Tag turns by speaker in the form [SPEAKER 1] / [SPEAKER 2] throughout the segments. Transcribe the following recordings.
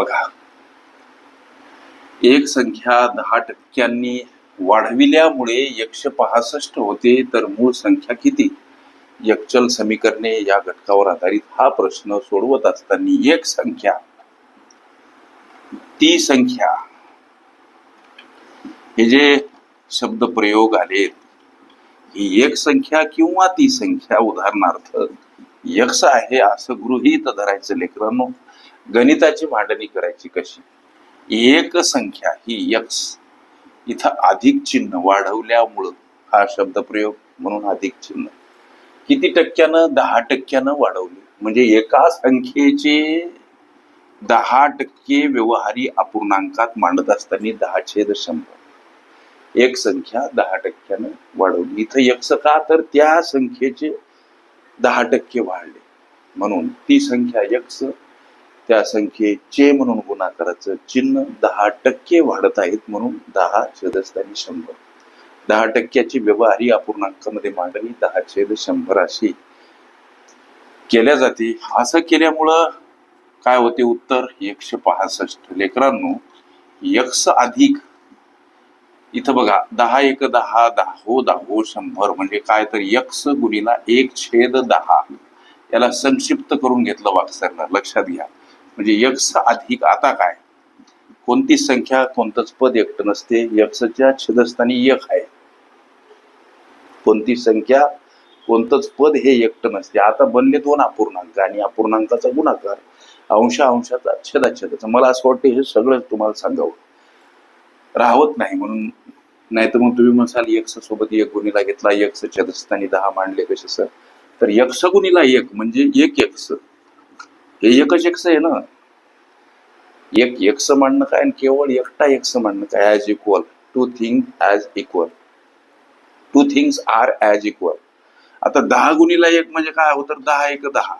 [SPEAKER 1] बघा. एक संख्या दहा टक्क्यांनी वाढविल्यामुळे एकशे पासष्ट होते तर मूळ संख्या किती? यकचल समीकरणे या घटकावर आधारित हा प्रश्न सोडवत असताना एक संख्या. ती संख्या. हे जे शब्द प्रयोग आलेत ही एक संख्या किंवा ती संख्या उदाहरणार्थ यक्ष आहे असं गृहीत धरायचं लेकरांनो. गणिताची मांडणी करायची कशी? एक संख्या ही यक्ष इथं अधिक चिन्ह वाढवल्यामुळं हा शब्द प्रयोग म्हणून अधिक चिन्ह. किती टक्क्यानं? दहा टक्क्यानं वाढवली. म्हणजे एका संख्येचे दहा टक्के व्यवहारी अपूर्णांकात मांडत असताना दहा छेद शंभर. एक संख्या दहा टक्क्यानं वाढवली. इथं यक्ष का? तर त्या संख्येचे दहा टक्के वाढले. म्हणून ती संख्या यक्ष त्या संख्येचे म्हणून गुणाकाराचं चिन्ह दहा टक्के वाढत आहेत म्हणून दहा छेदस्थानी शंभर. दहा टक्क्याची व्यवहारी अपूर्णांकामध्ये मांडणी दहा छेद शंभर अशी केल्या जाते. असं केल्यामुळं काय होते उत्तर? एकशे पासष्ट. लेकरांनो यक्ष अधिक. इथं बघा दहा एक दहा दहा हो दहा शंभर. म्हणजे काय तर यक्ष गुणीला एक छेद दहा. याला संक्षिप्त करून घेतलं वाक्सरला लक्षात घ्या. म्हणजे यक्ष अधिक आता काय? कोणतीच संख्या कोणतंच पद एकट नसते. यक्षच्या छेदस्थानी एक आहे. कोणती संख्या कोणतंच पद हे एकटं नसते. आता बनले दोन अपूर्णांक आणि अपूर्णांकाचा गुणाकार अंशा अंशाचा छेदाच्छेदाचा मला असं वाटतं हे सगळं तुम्हाला सांगावं. राहत नाही म्हणून. नाही तर मग तुम्ही म्हणसाल यक्ष सोबत एक गुणीला घेतला यक्ष छेदस्थानी दहा मांडले कसे सर? तर यक्ष गुणीला एक म्हणजे एक यक्ष. हे एकच यक्ष आहे ना. एक यक्ष मांडणं काय आणि केवळ एकटा यक्ष मांडणं काय? As equal to thing as equal to things are as equal आता दहा गुणीला एक म्हणजे काय? होतं दहा एक दहा.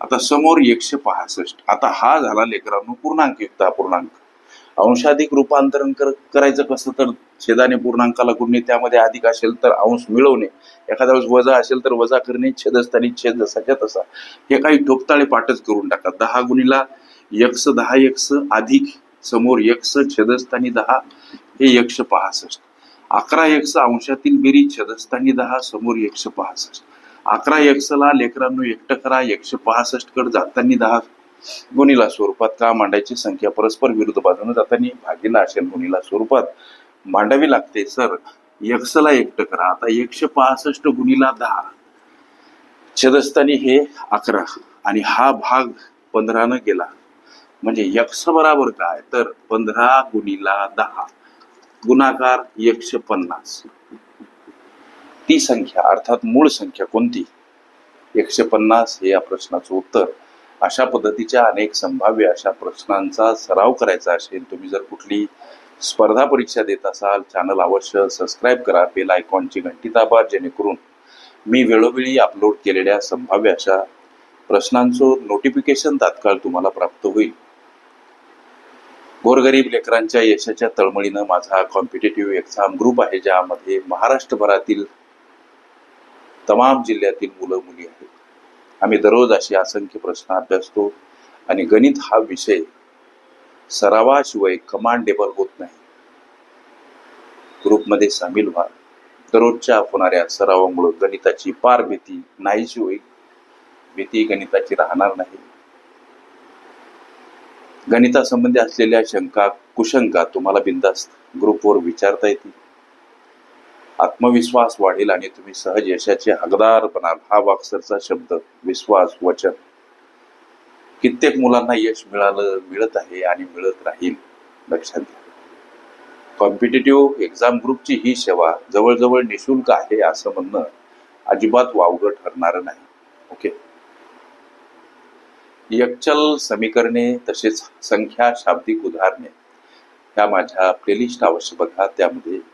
[SPEAKER 1] आता समोर एकशे पासष्ट. आता हा झाला लेकरांनो पूर्णांक युक्त पूर्णांक. अंशाधिक रूपांतरण कर करायचं कसं तर छेदाने पूर्णांकाला गुणणे त्यामध्ये अधिक असेल तर अंश मिळवणे. एखाद्या वेळेस वजा असेल तर वजा करणे छेदस्थानी छेद जसाच्या तसा. हे काही ठोकताळे पाठच करून टाका. दहा गुणीला यक्ष दहा यक्ष अधिक समोर यक्ष छेदस्थानी दहा हे यक्ष पासष्ट. अकरा यक्ष अंशातील बेरीज छेदस्थानी दहा समोर यक्ष पासष्ट. अकरा यक्षला लेकरांनो एकटं करा एकशे पासष्ट कड जातानी दहा गुणीला स्वरूपात का मांडायची संख्या परस्पर विरुद्ध बाजूने जाताना भागीला असेल गुणीला स्वरूपात मांडावी लागते. सर यक्षला एकटं करा. आता एकशे पासष्ट गुणीला दहा. छेदस्थानी हे अकरा. आणि हा भाग पंधरानं गेला. म्हणजे यक्ष बराबर काय? तर पंधरा गुणीला दहा. गुणाकार एकशे पन्नास. ती संख्या अर्थात मूळ संख्या कोणती? एकशे पन्नास हे या प्रश्नाचं उत्तर. अशा पद्धतीच्या अनेक संभाव्य अशा प्रश्नांचा सराव करायचा असेल तुम्ही जर कुठली स्पर्धा परीक्षा देत असाल चॅनल अवश्य सबस्क्राईब करा बेल आयकॉनची घंटी दाबा जेणेकरून मी वेळोवेळी अपलोड केलेल्या संभाव्य अशा प्रश्नांचं नोटिफिकेशन तात्काळ तुम्हाला प्राप्त होईल. गोरगरीब लेकरांच्या यशाच्या तळमळीनं माझा कॉम्पिटेटिव्ह एक्झाम ग्रुप आहे ज्यामध्ये महाराष्ट्रभरातील तमाम जिल्ह्यातील मुलं मुली आहेत. आम्ही दररोज असे असंख्य प्रश्न अभ्यासतो आणि गणित हा विषय सरावाशिवाय कमांडेबल होत नाही. ग्रुपमध्ये सामील व्हा. दररोजच्या होणाऱ्या सरावामुळे गणिताची पार भीती नाहीशी होईल. भीती गणिताची राहणार नाही. गणितासंबंधी असलेल्या शंका कुशंका तुम्हाला बिंदास्त ग्रुपवर विचारता येतील. आत्मविश्वास वाढेल आणि तुम्ही सहज यशाचे हकदार बनाल. हा वाक्सरचा शब्द विश्वास वचन. कित्येक मुलांना यश मिळालं मिळत आहे आणि मिळत राहील लक्षात घ्या. कॉम्पिटेटिव्ह एक्झाम ग्रुपची ही सेवा जवळजवळ निशुल्क आहे असं म्हणणं अजिबात वावगं ठरणारं नाही. ओके? यक्चल समीकरणे तसेच संख्या शाब्दिक उदाहरणे. या माझ्या प्लेलिस्ट अवश्य बघा. त्यामध्ये